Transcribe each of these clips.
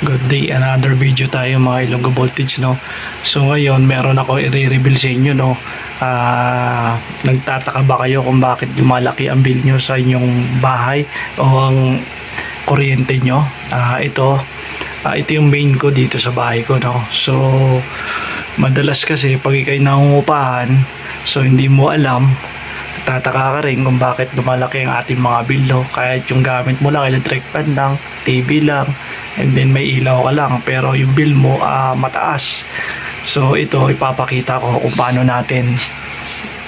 Good day, another video tayo mga Ilonggo Voltage no. So ngayon meron ako i-reveal sa inyo no. Ah, nagtataka ba kayo kung bakit lumalaki ang bill nyo sa inyong bahay o ang kuryente nyo? Ah, ito ah, ito yung main ko dito sa bahay ko no. So madalas kasi pag ikay nangungupahan, so hindi mo alam tataka ka rin kung bakit lumalaki ang ating mga bill no? kahit yung gamit mo lang electric fan lang TV lang and then may ilaw ka lang pero yung bill mo ah, mataas. So ito ipapakita ko kung paano natin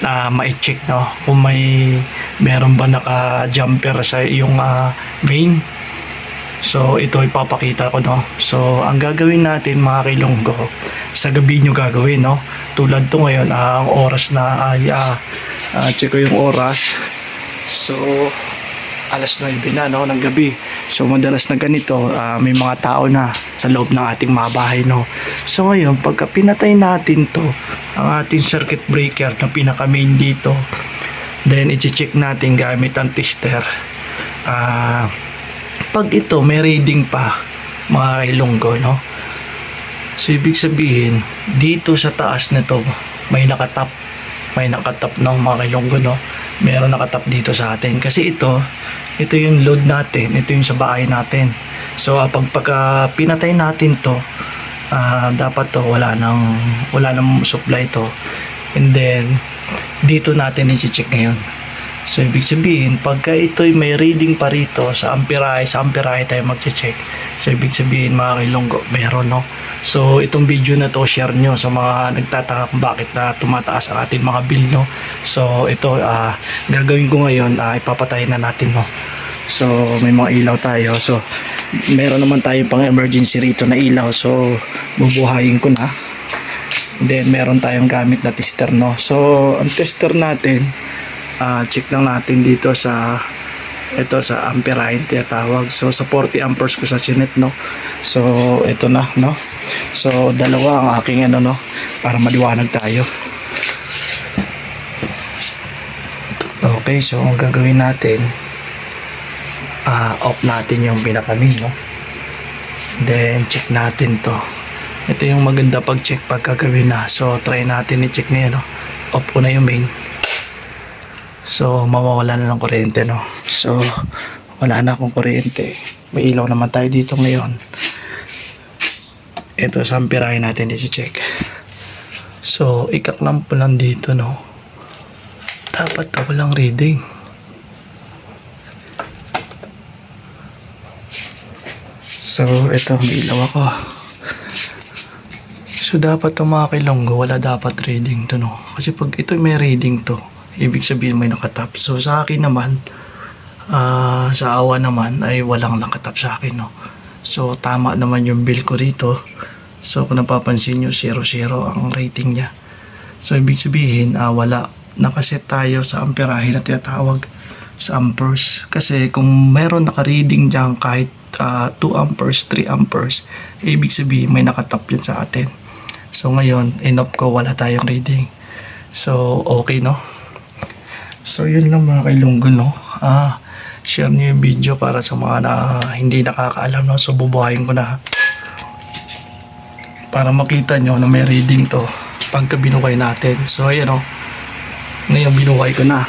na ma-check no? Kung may meron ba naka jumper sa iyong ah, main So ito ipapakita ko no. So ang gagawin natin mga kilonggo sa gabi nyo gagawin no. Tulad to ngayon ah, ang oras na ay ah, ah, check ko yung oras. So alas 9 na no ng gabi. So madalas na ganito ah, may mga tao na sa loob ng ating mga bahay no. So ngayon pagka pinatay natin to ang ating circuit breaker na pinaka main dito then i-check natin gamit ang tester. Ah pag ito may reading pa mga kailonggo no? So ibig sabihin dito sa taas nito may nakatap may nakatap ng mga kailonggo no? Meron nakatap dito sa atin. Kasi ito ito yung load natin ito yung sa bahay natin. So ah, pag pagka pinatay natin to ah, dapat to wala nang wala nang supply to. And then dito natin i-check ngayon So, ibig sabihin, pagka ito'y may reading pa rito sa amperahe, sa amperahe tayo mag-check. So, ibig sabihin, mga kilonggo, meron, no? So, itong video na to, share nyo sa mga nagtataka kung bakit na tumataas ang ating mga bill, no? So, ito, ah, gagawin ko ngayon, ah, ipapatayin na natin, no? So, may mga ilaw tayo. So, meron naman tayong pang emergency rito na ilaw. So, bubuhayin ko na. Then, meron tayong gamit na tester, no? So, ang tester natin, ah check lang natin dito sa ito sa amperahe yung tinatawag. So sa 40 amperes ko sa chinet no? So ito na no? So dalawa ang aking ano no? Para maliwanag tayo. Okay so ang gagawin natin ah off natin yung pinakamin no? Then check natin to. Ito yung maganda pag check pag gagawin na. So try natin i-check na yun no? Off ko na yung main So, mawawala na ng kuryente, no? So, wala na akong kuryente. May ilaw naman tayo dito ngayon. Ito, sa amperahe natin i-check. So, ikaklam po lang dito, no? Dapat to walang reading. So, ito, may ilaw ako. So, dapat to mga kilonggo, wala dapat reading to, no? Kasi pag ito may reading to, ibig sabihin may nakatap. So sa akin naman, ah, sa awa naman ay walang nakatap sa akin. No? So tama naman yung bill ko rito. So kung napapansin nyo, 0-0 ang rating niya. So ibig sabihin, ah, wala. Nakaset tayo sa amperahe na tinatawag sa amperes. Kasi kung meron naka-reading dyan kahit ah, 2 amperes, 3 amperes, ibig sabihin may nakatap yun sa atin. So ngayon, in-off ko, wala tayong reading. So okay no? So yun lang mga kailunggo no. Ah, share niyo yung video para sa mga na hindi nakakaalam no. So bubuhayin ko na. Para makita nyo na may reading to pagka binuhay natin. So ayan o. Ngayon binuhay ko na.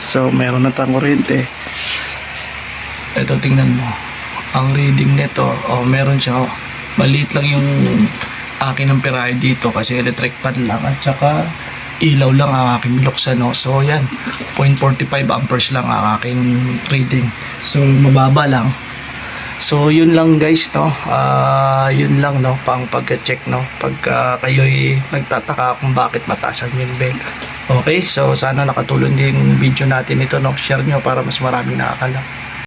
So meron na tayong kuryente. Ito tingnan mo. Ang reading nito, oh, meron siya. Oh, maliit lang yung akin ng pirahe dito kasi electric fan lang at saka ilaw lang ang aking binuksan no. So yan, 0.45 amperes lang ang aking reading. So mababa lang. So yun lang guys no. Ah, yun lang no pang pagka-check no. Pagka kayo'y nagtataka kung bakit mataas ang yung bell. Okay, so sana nakatulong din video natin ito no. Share nyo para mas maraming nakakalam.